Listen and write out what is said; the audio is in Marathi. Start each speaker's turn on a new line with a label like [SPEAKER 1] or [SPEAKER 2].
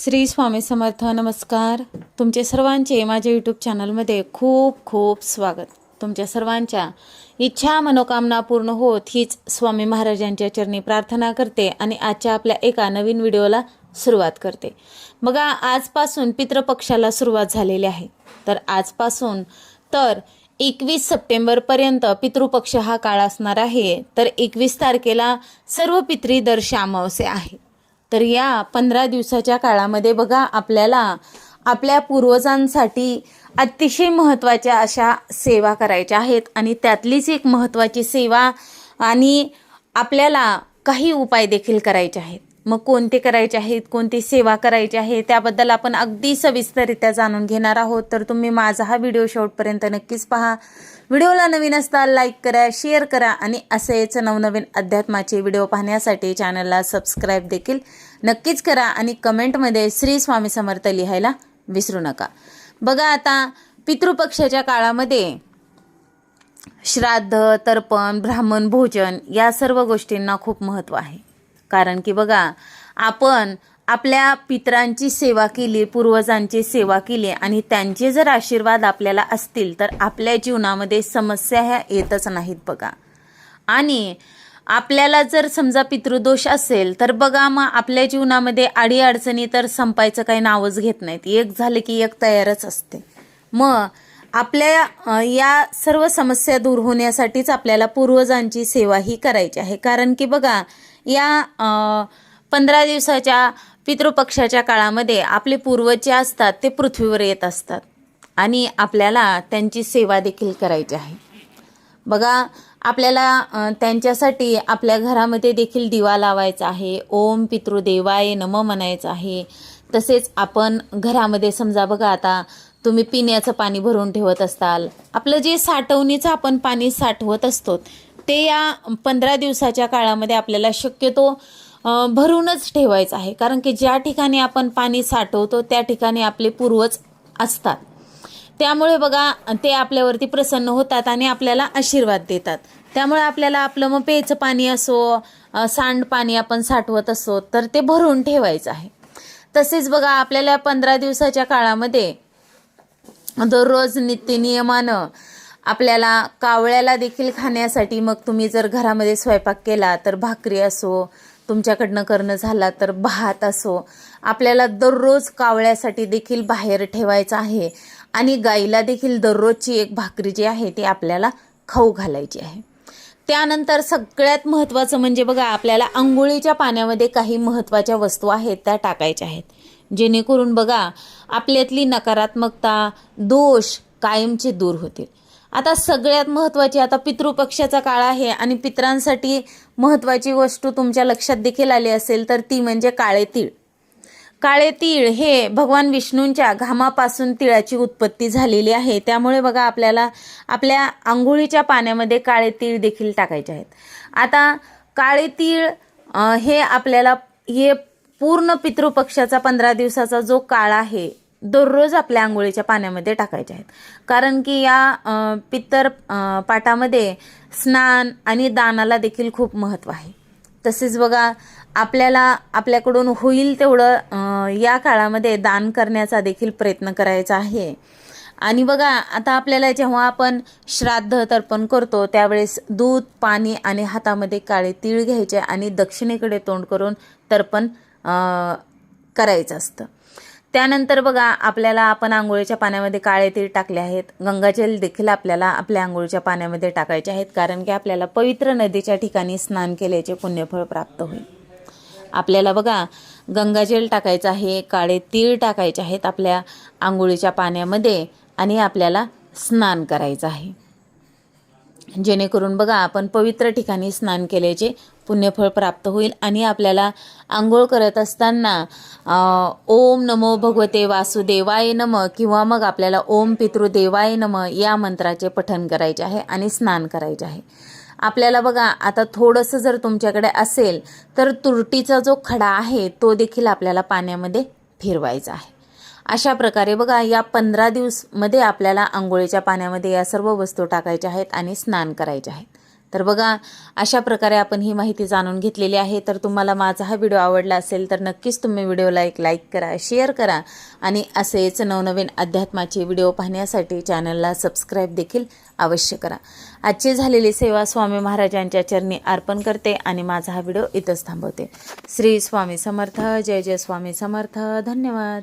[SPEAKER 1] श्री स्वामी समर्थ नमस्कार. तुमचे सर्वांचे माझ्या यूट्यूब चॅनलमध्ये खूप खूप स्वागत. तुमच्या सर्वांच्या इच्छा मनोकामना पूर्ण होत हीच स्वामी महाराजांच्या चरणी प्रार्थना करते आणि आजच्या आपल्या एका नवीन व्हिडिओला सुरुवात करते. बघा आजपासून पितृपक्षाला सुरुवात झालेली आहे. तर आजपासून तर एकवीस सप्टेंबरपर्यंत पितृपक्ष हा काळ असणार आहे. तर एकवीस तारखेला सर्व पितरी दर्श अमावस्या आहे. तर या पंधरा दिवसाच्या काळामध्ये बघा आपल्याला आपल्या पूर्वजांसाठी अतिशय महत्त्वाच्या अशा सेवा करायच्या आहेत आणि त्यातलीच एक महत्त्वाची सेवा आणि आपल्याला काही उपाय देखील करायचे आहेत. मग कोणते करायचे आहेत कोणती सेवा करायची आहे त्याबद्दल आपण अगदी सविस्तररित्या जाणून घेणार आहोत. तर तुम्ही माझा हा व्हिडिओ शेवटपर्यंत नक्कीच पहा. व्हिडिओला नवीन असताल लाईक करा शेअर करा आणि असेच नवनवीन अध्यात्माचे व्हिडिओ पाहण्यासाठी चॅनलला सबस्क्राईब देखील नक्कीच करा आणि कमेंटमध्ये श्री स्वामी समर्थ लिहायला विसरू नका. बघा आता पितृपक्षाच्या काळामध्ये श्राद्ध तर्पण ब्राह्मण भोजन या सर्व गोष्टींना खूप महत्त्व आहे. कारण की बघा आपण आपल्या पितरांची सेवा केली पूर्वजांची सेवा केली आणि त्यांचे जर आशीर्वाद आपल्याला असतील तर आपल्या जीवनामध्ये समस्या ह्या येतच नाहीत बघा. आणि आपल्याला जर समजा पितृदोष असेल तर बघा मग आपल्या जीवनामध्ये अडीअडचणी तर संपायचं काही नावच घेत नाहीत. एक झाले की एक तयारच असते. मग आपल्या या सर्व समस्या दूर होण्यासाठीच आपल्याला पूर्वजांची सेवा ही करायची आहे. कारण की बघा या पंधरा दिवसाच्या पितृपक्षाच्या काळामध्ये आपले पूर्वज जे असतात ते पृथ्वीवर येत असतात. आणि आपल्याला त्यांची सेवा देखील करायची आहे. बघा आपल्याला त्यांच्यासाठी आपल्या घरामध्ये देखील दिवा लावायचा आहे. ओम पितृदेवाय नम म्हणायचं आहे. तसेच आपण घरामध्ये समजा बघा आता तुम्ही पिण्याचं पाणी भरून ठेवत असताल आपलं जे साठवणीचं आपण पाणी साठवत असतो ते या पंधरा दिवसाच्या काळामध्ये आपल्याला शक्यतो भरूनच ठेवायचं आहे. कारण की ज्या ठिकाणी आपण पाणी साठवतो त्या ठिकाणी आपले पूर्वज असतात. त्यामुळे बघा ते आपल्यावरती प्रसन्न होतात आणि आपल्याला आशीर्वाद देतात. त्यामुळे आपल्याला आपलं मग पेचं पाणी असो सांडपाणी आपण साठवत असो तर ते भरून ठेवायचं आहे. तसेच बघा आपल्याला पंधरा दिवसाच्या काळामध्ये दररोज नित्यनियमानं आपल्याला कावळ्याला देखील खाण्यासाठी मग तुम्ही जर घरामध्ये स्वयंपाक केला तर भाकरी असो तुमच्याकडनं करणं झाला तर भात असो आपल्याला दररोज कावळ्यासाठी देखील बाहेर ठेवायचं आहे. आणि गाईला देखील दररोजची एक भाकरी जी आहे ती आपल्याला खाऊ घालायची आहे. त्यानंतर सगळ्यात महत्त्वाचं म्हणजे बघा आपल्याला आंघोळीच्या पाण्यामध्ये काही महत्त्वाच्या वस्तू आहेत त्या टाकायच्या आहेत. जेणेकरून बघा आपल्यातली नकारात्मकता दोष कायमचे दूर होतील. आता सगळ्यात महत्त्वाची आता पितृपक्षाचा काळ आहे आणि पितरांसाठी महत्त्वाची वस्तू तुमच्या लक्षात देखील आली असेल तर ती म्हणजे काळे तीळ. काळे तीळ हे भगवान विष्णूंच्या घामापासून तिळाची उत्पत्ती झालेली आहे. त्यामुळे बघा आपल्याला आपल्या आंघोळीच्या पाण्यामध्ये काळे तीळ देखील टाकायचे आहेत. आता काळे तीळ हे आपल्याला हे पूर्ण पितृपक्षाचा पंधरा दिवसाचा जो काळ आहे दररोज आपल्या आंघोळीच्या पाण्यामध्ये टाकायचे आहेत. कारण की या पितर पित्तर पाठामध्ये स्नान आणि दानाला देखील खूप महत्त्व आहे. तसेच बघा आपल्याला आपल्याकडून होईल तेवढं या काळामध्ये दान करण्याचा देखील प्रयत्न करायचा आहे. आणि बघा आता आपल्याला जेव्हा आपण श्राद्ध तर्पण करतो त्यावेळेस दूध पाणी आणि हातामध्ये काळे तीळ घ्यायचे आणि दक्षिणेकडे तोंड करून तर्पण करायचं असतं. त्यानंतर बघा आपल्याला आपण आंघोळीच्या पाण्यामध्ये काळे तीळ टाकले आहेत. गंगाजल देखील आपल्याला आपल्या आंघोळीच्या पाण्यामध्ये टाकायचे आहेत कारण की आपल्याला पवित्र नदीच्या ठिकाणी स्नान केल्याचे पुण्यफळ प्राप्त होईल. आपल्याला बघा गंगाजल टाकायचं आहे काळे तीळ टाकायचे आहेत आपल्या आंघोळीच्या पाण्यामध्ये आणि आपल्याला स्नान करायचं आहे. जेणेकरून बघा आपण पवित्र ठिकाणी स्नान केल्याचे पुण्यफळ प्राप्त होईल आणि आपल्याला आंघोळ करत असताना ओम नमो भगवते वासुदेवाय नम किंवा मग आपल्याला ओम पितृदेवाय नम या मंत्राचे पठन करायचे आहे आणि स्नान करायचे आहे. आपल्याला बघा आता थोडंसं जर तुमच्याकडे असेल तर तुरटीचा जो खडा आहे तो देखील आपल्याला पाण्यामध्ये फिरवायचा आहे. अशा प्रकारे बघा या पंधरा दिवसमध्ये आपल्याला आंघोळीच्या पाण्यामध्ये या सर्व वस्तू टाकायच्या आहेत आणि स्नान करायचे आहेत. तर बघा अशा प्रकारे आपण ही माहिती जाणून घेतलेली आहे. तर तुम्हाला माझा हा व्हिडिओ आवडला असेल तर नक्कीच तुम्ही व्हिडिओला एक लाईक करा शेअर करा आणि असेच नवनवीन अध्यात्माचे व्हिडिओ पाहण्यासाठी चॅनलला सबस्क्राईब देखील अवश्य करा. आजची झालेली सेवा स्वामी महाराजांच्या चरणी अर्पण करते आणि माझा हा व्हिडिओ इथंच थांबवते. श्री स्वामी समर्थ जय जय स्वामी समर्थ. धन्यवाद.